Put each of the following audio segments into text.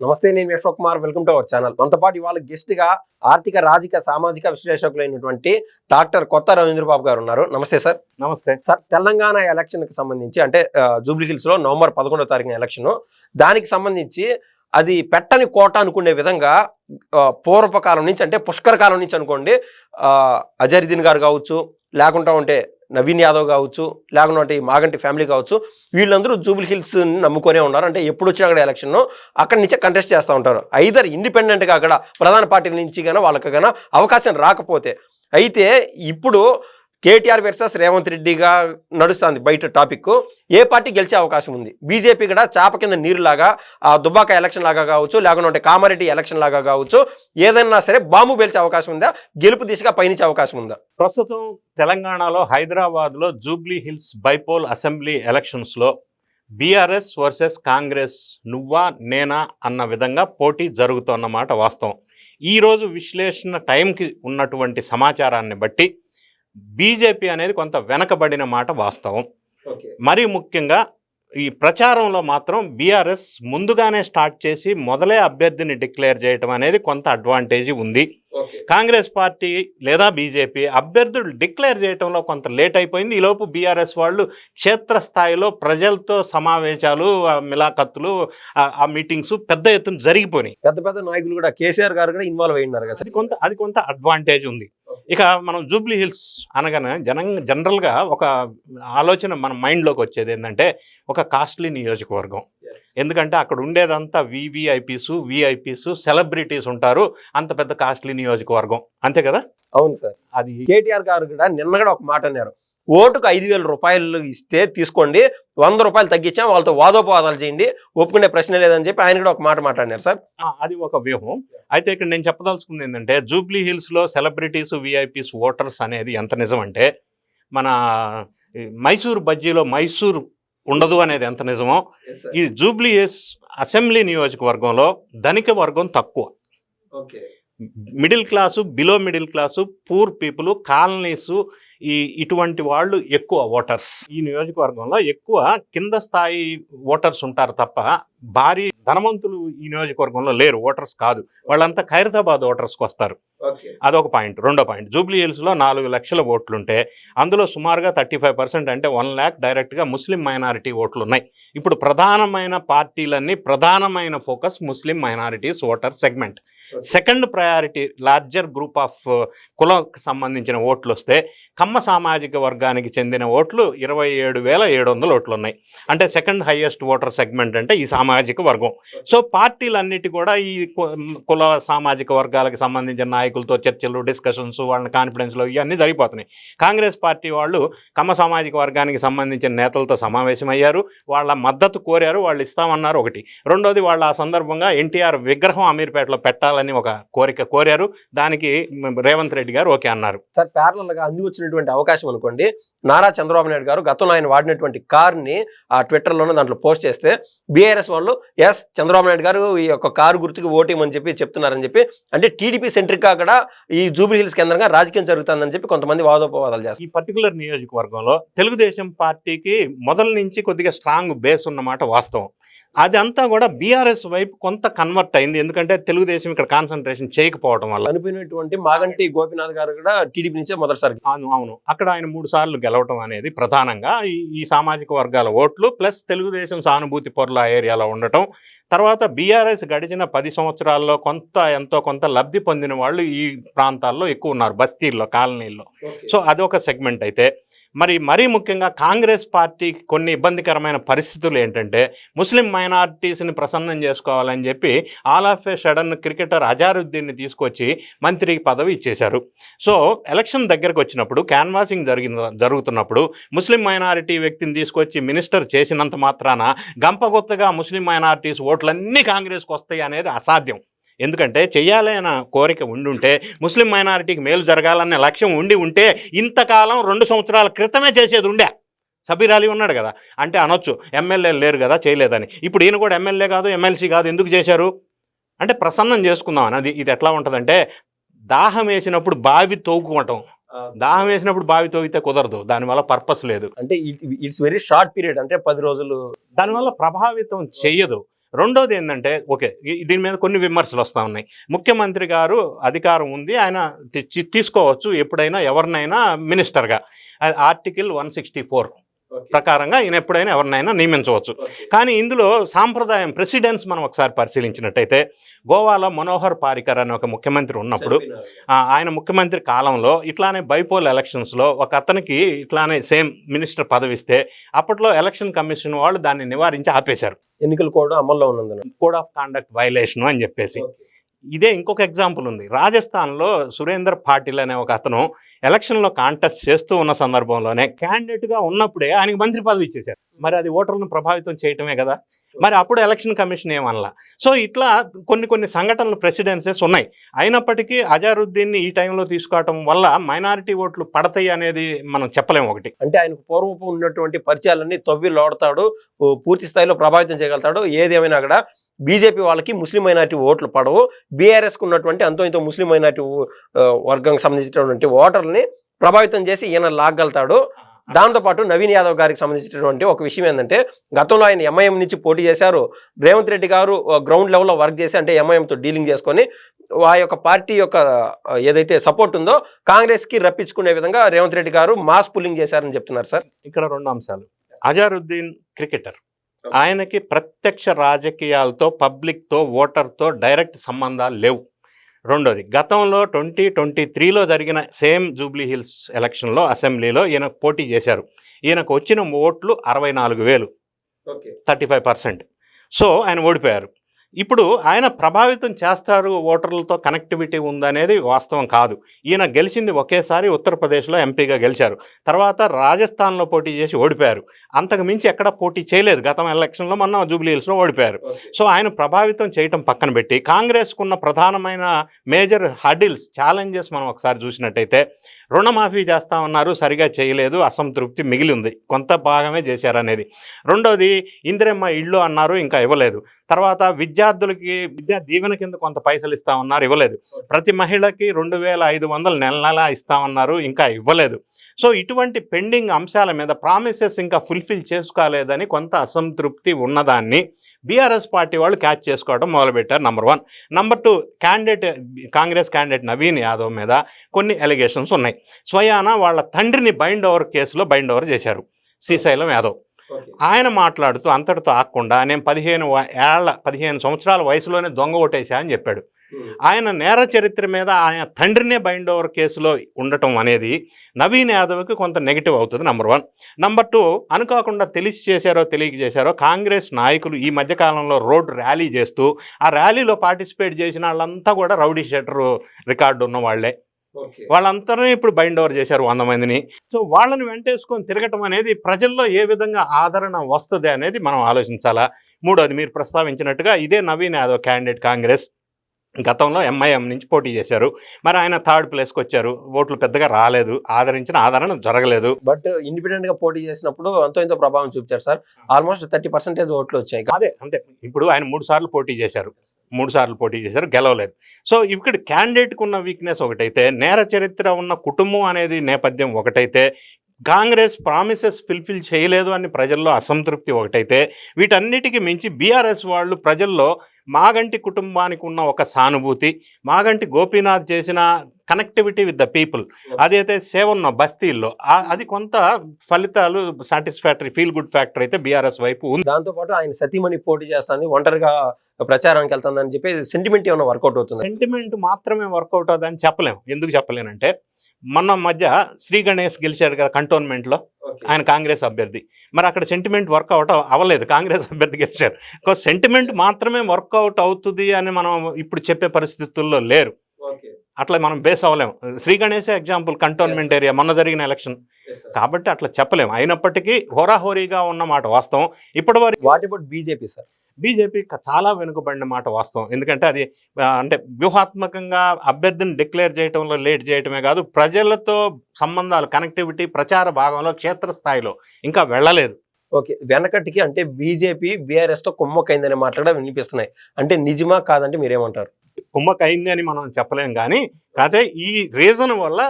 నమస్తే నేను Ashok Kumar. Welcome to our channel మనతో పాటు ఇవాళ గెస్ట్గా ఆర్థిక రాజకీయ సామాజిక విశ్లేషకులైనటువంటి డాక్టర్ కొత్త రవీంద్రబాబు గారు ఉన్నారు. నమస్తే సార్ నమస్తే. సార్ తెలంగాణ ఎలక్షన్కి సంబంధించి అంటే జూబ్లీ హిల్స్లో నవంబర్ పదకొండో తారీఖున ఎలక్షన్ దానికి సంబంధించి అది పెట్టని కోట అనుకునే విధంగా పూర్వకాలం నుంచి అంటే పుష్కర కాలం నుంచి అనుకోండి అజరుద్దీన్ గారు కావచ్చు లేకుండా ఉంటే నవీన్ యాదవ్ కావచ్చు లేకుంటే ఈ మాగంటి ఫ్యామిలీ కావచ్చు వీళ్ళందరూ జూబ్లీ హిల్స్ నమ్ముకొనే ఉన్నారు. అంటే ఎప్పుడు వచ్చినా అక్కడ ఎలక్షన్ అక్కడి నుంచే కంటెస్ట్ చేస్తూ ఉంటారు. ఐదర్ ఇండిపెండెంట్గా అక్కడ ప్రధాన పార్టీల నుంచి కానీ వాళ్ళకి కానీ అవకాశం రాకపోతే అయితే ఇప్పుడు కేటీఆర్ వర్సెస్ రేవంత్ రెడ్డిగా నడుస్తుంది బయట టాపిక్ ఏ పార్టీ గెలిచే అవకాశం ఉంది? బీజేపీ కూడా చాప కింద నీరులాగా ఆ దుబ్బాక ఎలక్షన్ లాగా కావచ్చు లేకుంటే కామారెడ్డి ఎలక్షన్ లాగా కావచ్చు ఏదైనా సరే బాంబు పేల్చే అవకాశం ఉందా? గెలుపు దిశగా పయనించే అవకాశం ఉందా? ప్రస్తుతం తెలంగాణలో హైదరాబాద్లో జూబ్లీ హిల్స్ బైపోల్ అసెంబ్లీ ఎలక్షన్స్లో బీఆర్ఎస్ వర్సెస్ కాంగ్రెస్ నువ్వా నేనా అన్న విధంగా పోటీ జరుగుతున్నమాట వాస్తవం. ఈరోజు విశ్లేషణ టైంకి ఉన్నటువంటి సమాచారాన్ని బట్టి బీజేపీ అనేది కొంత వెనకబడిన మాట వాస్తవం. మరీ ముఖ్యంగా ఈ ప్రచారంలో మాత్రం బీఆర్ఎస్ ముందుగానే స్టార్ట్ చేసి మొదలే అభ్యర్థిని డిక్లేర్ చేయటం అనేది కొంత అడ్వాంటేజ్ ఉంది. కాంగ్రెస్ పార్టీ లేదా బీజేపీ అభ్యర్థులు డిక్లేర్ చేయడంలో కొంత లేట్ అయిపోయింది. ఈలోపు బీఆర్ఎస్ వాళ్ళు క్షేత్రస్థాయిలో ప్రజలతో సమావేశాలు మిలాఖత్తులు ఆ- ఆ మీటింగ్స్ పెద్ద ఎత్తున జరిగిపోయినాయి. పెద్ద పెద్ద నాయకులు కూడా కేసీఆర్ గారు కూడా ఇన్వాల్వ్ అయినారు కదా అది కొంత అది కొంత అడ్వాంటేజ్ ఉంది. ఇక మనం జూబ్లీ హిల్స్ అనగానే జనం జనరల్గా ఒక ఆలోచన మన మైండ్లోకి వచ్చేది ఏంటంటే ఒక కాస్ట్లీ నియోజకవర్గం. ఎందుకంటే అక్కడ ఉండేదంతా వివిఐపీస్ విఐపీస్ సెలబ్రిటీస్ ఉంటారు. అంత పెద్ద కాస్ట్లీ నియోజకవర్గం. అంతే కదా? అవును సార్. అది కేటీఆర్ గారు కూడా నిన్న కూడా ఒక మాట అన్నారు. ఓటుకు ఐదు వేల రూపాయలు ఇస్తే తీసుకోండి వంద రూపాయలు తగ్గించాం వాళ్ళతో వాదోపవాదాలు చేయండి ఒప్పుకునే ప్రశ్న లేదని చెప్పి ఆయన కూడా ఒక మాట మాట్లాడినారు సార్. ఆ, అది ఒక వ్యూహం. అయితే ఇక్కడ నేను చెప్పదలుచుకుంది ఏంటంటే జూబ్లీ హిల్స్లో సెలబ్రిటీస్ విఐపీస్ ఓటర్స్ అనేది ఎంత నిజం అంటే మన మైసూర్ బజ్జీలో మైసూర్ ఉండదు అనేది ఎంత నిజమో ఈ జూబ్లీ హిల్స్ అసెంబ్లీ నియోజకవర్గంలో ధనిక వర్గం తక్కువ. Middle class below middle class poor people colonies ఈ ఇటువంటి వాళ్ళు ఎక్కువ ఓటర్స్. ఈ నియోజకవర్గంలో ఎక్కువ కింద స్థాయి ఓటర్స్ ఉంటారు తప్ప భారీ ధనవంతులు ఈ నియోజకవర్గంలో లేరు. ఓటర్స్ కాదు. వాళ్ళంతా ఖైరతాబాద్ ఓటర్స్కి వస్తారు. అదొక పాయింట్. రెండో పాయింట్. జూబ్లీ హిల్స్లో నాలుగు లక్షల ఓట్లుంటే అందులో సుమారుగా థర్టీ ఫైవ్ పర్సెంట్ అంటే వన్ ల్యాక్ డైరెక్ట్గా ముస్లిం మైనారిటీ ఓట్లు ఉన్నాయి ఇప్పుడు ప్రధానమైన పార్టీలన్నీ ప్రధానమైన focus Muslim minorities voter segment. Second priority larger group of కులంకి సంబంధించిన ఓట్లు వస్తే కమ్మ సామాజిక వర్గానికి చెందిన ఓట్లు ఇరవై ఏడు వేల ఏడు వందల ఓట్లు ఉన్నాయి అంటే సెకండ్ హైయెస్ట్ ఓటర్ సెగ్మెంట్ అంటే ఈ సామాజిక వర్గం. సో పార్టీలన్నిటి కూడా ఈ కుల సామాజిక వర్గాలకు సంబంధించిన నాయకులతో చర్చలు డిస్కషన్స్ వాళ్ళ కాన్ఫిడెన్స్లో ఇవన్నీ జరిగిపోతున్నాయి. కాంగ్రెస్ పార్టీ వాళ్ళు కమ్మ సామాజిక వర్గానికి సంబంధించిన నేతలతో సమావేశమయ్యారు. వాళ్ళ మద్దతు కోరారు వాళ్ళు ఇస్తామన్నారు ఒకటి. రెండోది వాళ్ళ ఆ సందర్భంగా ఎన్టీఆర్ విగ్రహం అమీర్పేటలో పెట్టాలని ఒక కోరిక కోరారు. దానికి రేవంత్ రెడ్డి గారు ఓకే అన్నారు. సార్ ప్యారలల్గా అంది వచ్చినటువంటి అవకాశం అనుకోండి నారా చంద్రబాబు నాయుడు గారు గతంలో ఆయన వాడినటువంటి కార్ని ఆ ట్విట్టర్లోనే దాంట్లో పోస్ట్ చేస్తే బీఆర్ఎస్ వాళ్ళు ఎస్ చంద్రబాబు నాయుడు గారు ఈ యొక్క కారు గుర్తుకు ఓటేయమని చెప్పి చెప్తున్నారని చెప్పి అంటే టీడీపీ సెంట్రిక్గా కూడా ఈ జూబ్లీ హిల్స్ కేంద్రంగా రాజకీయం జరుగుతుందని చెప్పి కొంతమంది వాదోపవాదాలు చేస్తారు. ఈ పర్టికులర్ నియోజకవర్గంలో తెలుగుదేశం పార్టీకి మొదల నుంచి కొద్దిగా స్ట్రాంగ్ బేస్ ఉన్నమాట వాస్తవం. అదంతా కూడా బీఆర్ఎస్ వైపు కొంత కన్వర్ట్ అయింది. ఎందుకంటే తెలుగుదేశం ఇక్కడ కాన్సన్ట్రేషన్ చేయకపోవడం వల్ల. చనిపోయినటువంటి మాగంటి గోపినాథ్ గారు కూడా టీడీపీ నుంచే మొదటిసారి అవును అవును. అక్కడ ఆయన మూడు సార్లు గెలవటం అనేది ప్రధానంగా ఈ ఈ సామాజిక వర్గాల ఓట్లు ప్లస్ తెలుగుదేశం సానుభూతి పొరల ఏరియాలో ఉండటం. తర్వాత బీఆర్ఎస్ గడిచిన పది సంవత్సరాల్లో కొంత ఎంతో కొంత లబ్ధి పొందిన వాళ్ళు ఈ ప్రాంతాల్లో ఎక్కువ ఉన్నారు బస్తీల్లో కాలనీల్లో. సో అదొక సెగ్మెంట్ అయితే. మరి మరీ ముఖ్యంగా కాంగ్రెస్ పార్టీకి కొన్ని ఇబ్బందికరమైన పరిస్థితులు ఏంటంటే ముస్లిం మైనార్టీస్ని ప్రసన్నం చేసుకోవాలని చెప్పి all of a sudden cricketer అజారుద్దీన్ని తీసుకొచ్చి మంత్రి పదవి ఇచ్చేశారు. సో ఎలక్షన్ దగ్గరకు వచ్చినప్పుడు క్యాన్వాసింగ్ జరిగిన జరుగుతున్నప్పుడు ముస్లిం మైనారిటీ వ్యక్తిని తీసుకొచ్చి మినిస్టర్ చేసినంత మాత్రాన గంపగొత్తగా ముస్లిం మైనారిటీస్ ఓట్లన్నీ కాంగ్రెస్కి వస్తాయి అనేది అసాధ్యం. ఎందుకంటే చెయ్యాలి అన్న కోరిక ఉండి ఉంటే ముస్లిం మైనారిటీకి మేలు జరగాలనే లక్ష్యం ఉండి ఉంటే ఇంతకాలం రెండు సంవత్సరాల క్రితమే చేసేది ఉండే. సబీర్ అలీ ఉన్నాడు కదా. అంటే అనొచ్చు ఎమ్మెల్యే లేరు కదా చేయలేదని. ఇప్పుడు ఈయన కూడా ఎమ్మెల్యే కాదు ఎమ్మెల్సీ కాదు ఎందుకు చేశారు? అంటే ప్రసన్నం చేసుకుందాం అని అది ఇది ఎట్లా ఉంటుందంటే దాహం వేసినప్పుడు బావి తోగుకోవటం. దాహం వేసినప్పుడు బావి తోగితే కుదరదు. దానివల్ల పర్పస్ లేదు. అంటే ఇట్స్ వెరీ షార్ట్ పీరియడ్ అంటే పది రోజులు. దానివల్ల ప్రభావితం చెయ్యదు. రెండోది ఏంటంటే ఓకే దీని మీద కొన్ని విమర్శలు వస్తూ ఉన్నాయి. ముఖ్యమంత్రి గారు అధికారం ఉంది ఆయన తీసుకోవచ్చు ఎప్పుడైనా ఎవరినైనా మినిస్టర్గా. అది ఆర్టికల్ వన్ సిక్స్టీ ఫోర్. ప్రకారంగా ఈయన ఎప్పుడైనా ఎవరినైనా నియమించవచ్చు. కానీ ఇందులో సాంప్రదాయం ప్రెసిడెన్స్ మనం ఒకసారి పరిశీలించినట్టయితే గోవాలో మనోహర్ పారికర్ అనే ఒక ముఖ్యమంత్రి ఉన్నప్పుడు ఆయన ముఖ్యమంత్రి కాలంలో ఇట్లానే బైపోల్ ఎలక్షన్స్లో ఒక అతనికి ఇట్లానే సేమ్ మినిస్టర్ పదవి ఇస్తే అప్పట్లో ఎలక్షన్ కమిషన్ వాళ్ళు దాన్ని నివారించి ఆపేశారు. ఎన్నికల కోడ్ అమల్లో ఉన్నందున. కోడ్ ఆఫ్ కాండక్ట్ వైలేషన్ అని చెప్పేసి. ఇదే ఇంకొక ఎగ్జాంపుల్ ఉంది. రాజస్థాన్లో సురేందర్ పాటిల్ అనే ఒక అతను ఎలక్షన్లో కాంటెస్ట్ చేస్తూ ఉన్న సందర్భంలోనే క్యాండిడేట్గా ఉన్నప్పుడే ఆయనకి మంత్రి పదవి ఇచ్చేశారు. మరి అది ఓటర్లను ప్రభావితం చేయటమే కదా? మరి అప్పుడు ఎలక్షన్ కమిషన్ ఏమనలా? సో ఇట్లా కొన్ని కొన్ని సంఘటనలు ప్రెసిడెన్సెస్ ఉన్నాయి. అయినప్పటికీ అజారుద్దీన్ని ఈ టైంలో తీసుకోవటం వల్ల మైనారిటీ ఓట్లు పడతాయి అనేది మనం చెప్పలేము ఒకటి. అంటే ఆయనకు పూర్వపు ఉన్నటువంటి పరిచయాలన్నీ తవ్వి లోడతాడు పూర్తి స్థాయిలో ప్రభావితం చేయగలుగుతాడు. ఏదేమైనా కూడా బీజేపీ వాళ్ళకి ముస్లిం మైనారిటీ ఓట్లు పడవు. బీఆర్ఎస్కి ఉన్నటువంటి అంతో ఇంతో ముస్లిం మైనారిటీ వర్గానికి సంబంధించినటువంటి ఓటర్ని ప్రభావితం చేసి ఈయన లాగలుగుతాడు దాంతోపాటు నవీన్ యాదవ్ గారికి సంబంధించినటువంటి ఒక విషయం ఏంటంటే గతంలో ఆయన ఎంఐఎం నుంచి పోటీ చేశారు. రేవంత్ రెడ్డి గారు గ్రౌండ్ లెవెల్లో వర్క్ చేసి అంటే ఎంఐఎంతో డీలింగ్ చేసుకొని ఆ యొక్క పార్టీ యొక్క ఏదైతే సపోర్ట్ ఉందో కాంగ్రెస్కి రప్పించుకునే విధంగా రేవంత్ రెడ్డి గారు మాస్ పుల్లింగ్ చేశారని చెప్తున్నారు సార్. ఇక్కడ రెండు అంశాలు. అజారుద్దీన్ క్రికెటర్. ఆయనకి ప్రత్యక్ష రాజకీయాలతో పబ్లిక్తో ఓటర్తో డైరెక్ట్ సంబంధాలు లేవు. రెండోది గతంలో ట్వంటీ ట్వంటీ త్రీలో జరిగిన సేమ్ జూబ్లీ హిల్స్ ఎలక్షన్లో అసెంబ్లీలో ఈయన పోటీ చేశారు. ఈయనకు వచ్చిన ఓట్లు అరవై నాలుగు వేలు okay. Thirty five percent. So ఆయన ఓడిపోయారు. ఇప్పుడు ఆయన ప్రభావితం చేస్తారు ఓటర్లతో కనెక్టివిటీ ఉందనేది వాస్తవం కాదు. ఈయన గెలిచింది ఒకేసారి ఉత్తరప్రదేశ్లో ఎంపీగా గెలిచారు. తర్వాత రాజస్థాన్లో పోటీ చేసి ఓడిపోయారు. అంతకు మించి ఎక్కడ పోటీ చేయలేదు. గతం ఎలక్షన్లో మొన్న జూబ్లీహిల్స్లో ఓడిపోయారు. సో ఆయన ప్రభావితం చేయటం పక్కన పెట్టి కాంగ్రెస్కున్న ప్రధానమైన మేజర్ హడిల్స్ ఛాలెంజెస్ మనం ఒకసారి చూసినట్టయితే రుణమాఫీ చేస్తా ఉన్నారు సరిగా చేయలేదు అసంతృప్తి మిగిలి ఉంది. కొంత భాగమే చేశారనేది. రెండోది ఇందిరమ్మ ఇళ్ళు అన్నారు ఇంకా ఇవ్వలేదు. తర్వాత విద్యార్థులకి విద్యా దీవెన కింద కొంత పైసలు ఇస్తా ఉన్నారు ఇవ్వలేదు. ప్రతి మహిళకి రెండు వేల ఐదు వందలు నెల నెల ఇస్తామన్నారు ఇంకా ఇవ్వలేదు. సో ఇటువంటి పెండింగ్ అంశాల మీద ప్రామిసెస్ ఇంకా ఫుల్ఫిల్ చేసుకోలేదని కొంత అసంతృప్తి ఉన్నదాన్ని బీఆర్ఎస్ పార్టీ వాళ్ళు క్యాచ్ చేసుకోవడం మొదలుపెట్టారు number one. Number two candidate Congress candidate Naveen Yadav మీద కొన్ని ఎలిగేషన్స్ ఉన్నాయి. స్వయాన వాళ్ళ తండ్రిని బైండ్ ఓవర్ కేసులో బైండ్ ఓవర్ చేశారు శ్రీశైలం యాదవ్. ఆయన మాట్లాడుతూ అంతటితో ఆగకుండా నేను పదిహేను ఏళ్ళ పదిహేను సంవత్సరాల వయసులోనే దొంగ ఓటేశా అని చెప్పాడు. ఆయన నేర చరిత్ర మీద ఆయన తండ్రినే బైండ్ ఓవర్ కేసులో ఉండటం అనేది నవీన్ యాదవ్కి కొంత నెగిటివ్ అవుతుంది నంబర్ వన్ నంబర్ టూ అనుకోకుండా తెలిసి చేశారో తెలియక చేశారో కాంగ్రెస్ నాయకులు ఈ మధ్యకాలంలో రోడ్ ర్యాలీ చేస్తూ ఆ ర్యాలీలో పార్టిసిపేట్ చేసిన వాళ్ళంతా కూడా రౌడీ షెటర్ రికార్డు ఉన్న వాళ్ళే వాళ్ళందరినీ ఇప్పుడు బైండ్ ఓవర్ చేశారు వంద మందిని. సో వాళ్ళని వెంటేసుకొని తిరగటం అనేది ప్రజల్లో ఏ విధంగా ఆదరణ వస్తుంది అనేది మనం ఆలోచించాలా? మూడోది మీరు ప్రస్తావించినట్టుగా ఇదే నవీన్ యాదవ్ క్యాండిడేట్ కాంగ్రెస్. గతంలో ఎంఐఎం నుంచి పోటీ చేశారు. మరి ఆయన థర్డ్ ప్లేస్కి వచ్చారు. ఓట్లు పెద్దగా రాలేదు. ఆదరించిన ఆదరణ జరగలేదు. బట్ ఇండిపెండెంట్గా పోటీ చేసినప్పుడు అంతో ఇంతో ప్రభావం చూపించారు సార్. ఆల్మోస్ట్ థర్టీ పర్సెంటేజ్ ఓట్లు వచ్చాయి. అదే అంటే ఇప్పుడు ఆయన మూడు సార్లు పోటీ చేశారు. మూడు సార్లు పోటీ చేశారు. గెలవలేదు. సో ఇక్కడ క్యాండిడేట్కి ఉన్న వీక్నెస్ ఒకటైతే నేర చరిత్ర ఉన్న కుటుంబం అనేది నేపథ్యం ఒకటైతే కాంగ్రెస్ ప్రామిసెస్ ఫుల్ఫిల్ చేయలేదు అని ప్రజల్లో అసంతృప్తి ఒకటైతే వీటన్నిటికీ మించి బీఆర్ఎస్ వాళ్ళు ప్రజల్లో మాగంటి కుటుంబానికి ఉన్న ఒక సానుభూతి మాగంటి గోపీనాథ్ చేసిన కనెక్టివిటీ విత్ ద పీపుల్ అదైతే సేవ ఉన్న బస్తీల్లో అది కొంత ఫలితాలు సాటిస్ఫాక్టరీ ఫీల్ గుడ్ ఫ్యాక్టర్ అయితే బీఆర్ఎస్ వైపు ఉంది. దాంతో పాటు ఆయన సతీమణి పోటీ చేస్తుంది ఒంటరిగా ప్రచారానికి వెళ్తుందని చెప్పి సెంటిమెంట్ ఏమైనా వర్కౌట్ అవుతుంది? సెంటిమెంట్ మాత్రమే వర్కౌట్ అవుతుందని చెప్పలేము. ఎందుకు చెప్పలేనంటే మొన్న మధ్య శ్రీ గణేష్ గెలిచాడు కదా కంటోన్మెంట్లో. ఆయన కాంగ్రెస్ అభ్యర్థి. మరి అక్కడ సెంటిమెంట్ వర్కౌట్ అవ్వలేదు. కాంగ్రెస్ అభ్యర్థి గెలిచారు సెంటిమెంట్ మాత్రమే వర్కౌట్ అవుతుంది అని మనం ఇప్పుడు చెప్పే పరిస్థితుల్లో లేరు. అట్లా మనం base అవ్వలేము. Sri Ganesh example cantonment area మొన్న జరిగిన ఎలక్షన్ కాబట్టి అట్లా చెప్పలేము అయినప్పటికీ హోరాహోరీగా ఉన్న మాట వాస్తవం. ఇప్పటి వరకు what about BJP sir BJP చాలా వెనుకబడిన మాట వాస్తవం. ఎందుకంటే అది అంటే వ్యూహాత్మకంగా అభ్యర్థిని డిక్లేర్ చేయడంలో లేట్ చేయటమే కాదు ప్రజలతో సంబంధాలు కనెక్టివిటీ ప్రచార భాగంలో క్షేత్రస్థాయిలో ఇంకా వెళ్ళలేదు. ఓకే వెనకటికి అంటే బీజేపీ బీఆర్ఎస్తో కుమ్మకైందనే మాటలు కూడా వినిపిస్తున్నాయి. అంటే నిజమా కాదంటే మీరేమంటారు? కుమ్మక్ అయింది అని మనం చెప్పలేం కానీ అయితే ఈ రీజన్ వల్ల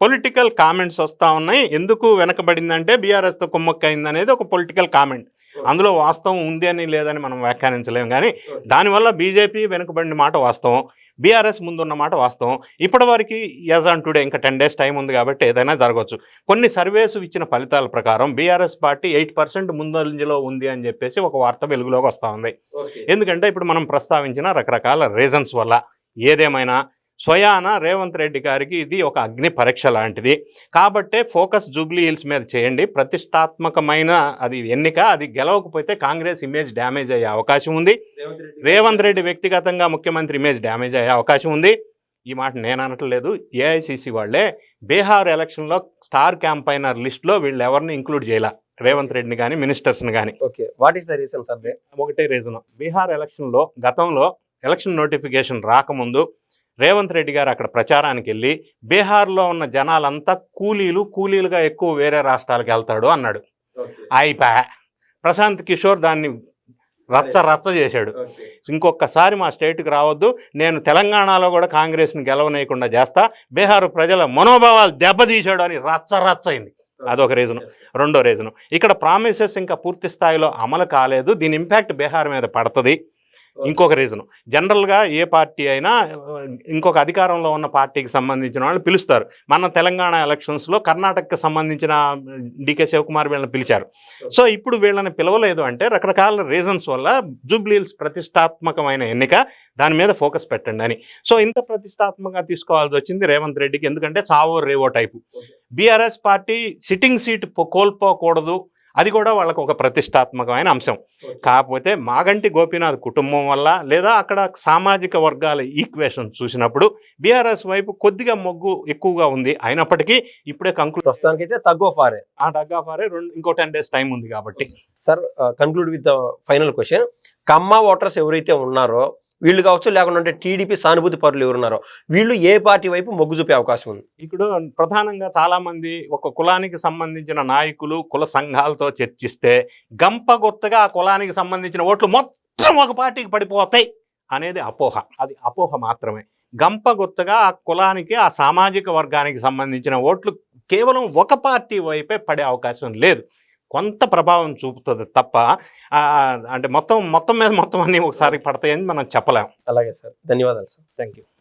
పొలిటికల్ కామెంట్స్ వస్తూ ఉన్నాయి. ఎందుకు వెనకబడిందంటే బీఆర్ఎస్తో కుమ్మక్ అయింది అనేది ఒక పొలిటికల్ కామెంట్. అందులో వాస్తవం ఉంది అని లేదని మనం వ్యాఖ్యానించలేం. కానీ దానివల్ల బీజేపీ వెనుకబడిన మాట వాస్తవం. బీఆర్ఎస్ ముందున్న మాట వాస్తవం. ఇప్పటివరకు యజ్ ఆన్ టుడే ఇంకా టెన్ డేస్ టైం ఉంది కాబట్టి ఏదైనా జరగవచ్చు. కొన్ని సర్వేస్ ఇచ్చిన ఫలితాల ప్రకారం బీఆర్ఎస్ పార్టీ ఎయిట్ పర్సెంట్ ముందంజలో ఉంది అని చెప్పేసి ఒక వార్త వెలుగులోకి వస్తూ ఉంది. ఎందుకంటే ఇప్పుడు మనం ప్రస్తావించిన రకరకాల రీజన్స్ వల్ల ఏదేమైనా స్వయాన రేవంత్ రెడ్డి గారికి ఇది ఒక అగ్ని పరీక్ష లాంటిది. కాబట్టే ఫోకస్ జూబ్లీ హిల్స్ మీద చేయండి. ప్రతిష్టాత్మకమైన అది ఎన్నిక అది గెలవకపోతే కాంగ్రెస్ ఇమేజ్ డ్యామేజ్ అయ్యే అవకాశం ఉంది. రేవంత్ రెడ్డి వ్యక్తిగతంగా ముఖ్యమంత్రి ఇమేజ్ డ్యామేజ్ అయ్యే అవకాశం ఉంది. ఈ మాట నేను అనట్లేదు. ఏఐసిసి వాళ్ళే బీహార్ ఎలక్షన్లో స్టార్ క్యాంపైనర్ లిస్ట్లో వీళ్ళు ఎవరిని ఇంక్లూడ్ చేయాల. రేవంత్ రెడ్డిని కానీ మినిస్టర్స్ని కానీ okay. What is the reason sir? ఒకటే రీజన్. బీహార్ ఎలక్షన్లో గతంలో ఎలక్షన్ నోటిఫికేషన్ రాకముందు రేవంత్ రెడ్డి గారు అక్కడ ప్రచారానికి వెళ్ళి బీహార్లో ఉన్న జనాలంతా కూలీలు కూలీలుగా ఎక్కువ వేరే రాష్ట్రాలకు వెళ్తాడు అన్నాడు. అయిపోయా ప్రశాంత్ కిషోర్ దాన్ని రచ్చ రచ్చ చేశాడు. ఇంకొకసారి మా స్టేట్కి రావద్దు నేను తెలంగాణలో కూడా కాంగ్రెస్ని గెలవనీయకుండా చేస్తా బీహార్ ప్రజల మనోభావాలు దెబ్బతీశాడు అని రచ్చ రచ్చ అయింది. అదొక రీజను. రెండో రీజను. ఇక్కడ ప్రామిసెస్ ఇంకా పూర్తి స్థాయిలో అమలు కాలేదు. దీని ఇంపాక్ట్ బీహార్ మీద పడుతుంది. ఇంకొక రీజన్ జనరల్గా ఏ పార్టీ అయినా ఇంకొక అధికారంలో ఉన్న పార్టీకి సంబంధించిన వాళ్ళు పిలుస్తారు. మన తెలంగాణ ఎలక్షన్స్లో కర్ణాటకకి సంబంధించిన డికే శివకుమార్ వీళ్ళని పిలిచారు. సో ఇప్పుడు వీళ్ళని పిలవలేదు అంటే రకరకాల రీజన్స్ వల్ల జూబ్లీల్స్ ప్రతిష్టాత్మకమైన ఎన్నిక దాని మీద ఫోకస్ పెట్టండి అని. సో ఇంత ప్రతిష్టాత్మకంగా తీసుకోవాల్సి వచ్చింది రేవంత్ రెడ్డికి. ఎందుకంటే సావో రేవో type. BRS party sitting seat కోల్పోకూడదు. అది కూడా వాళ్ళకు ఒక ప్రతిష్టాత్మకమైన అంశం. కాకపోతే మాగంటి గోపీనాథ్ కుటుంబం వల్ల లేదా అక్కడ సామాజిక వర్గాల ఈక్వేషన్ చూసినప్పుడు బీఆర్ఎస్ వైపు కొద్దిగా మొగ్గు ఎక్కువగా ఉంది అయినప్పటికీ ఇప్పుడే కంక్లూడ్ ప్రస్తుతానికి అయితే తగ్గో ఫారే. ఆ డగ్గా ఫారే రెండు ఇంకో టెన్ డేస్ టైం ఉంది కాబట్టి. Sir conclude with the final question Kamma voters ఎవరైతే ఉన్నారో వీళ్ళు కావచ్చు లేకుంటే టీడీపీ సానుభూతి పరులు ఎవరున్నారో వీళ్ళు ఏ పార్టీ వైపు మొగ్గు చూపే అవకాశం ఉంది? ఇక్కడ ప్రధానంగా చాలామంది ఒక కులానికి సంబంధించిన నాయకులు కుల సంఘాలతో చర్చిస్తే గంప గుర్తుగా ఆ కులానికి సంబంధించిన ఓట్లు మొత్తం ఒక పార్టీకి పడిపోతాయి అనేది అపోహ. అది అపోహ మాత్రమే. గంప గుర్తుగా ఆ కులానికి ఆ సామాజిక వర్గానికి సంబంధించిన ఓట్లు కేవలం ఒక పార్టీ వైపే పడే అవకాశం లేదు. కొంత ప్రభావం చూపుతుంది తప్ప అంటే మొత్తం మొత్తం మీద మొత్తం అన్ని ఒకసారి పడతాయని మనం చెప్పలేం. అలాగే సార్. ధన్యవాదాలు సార్. Thank you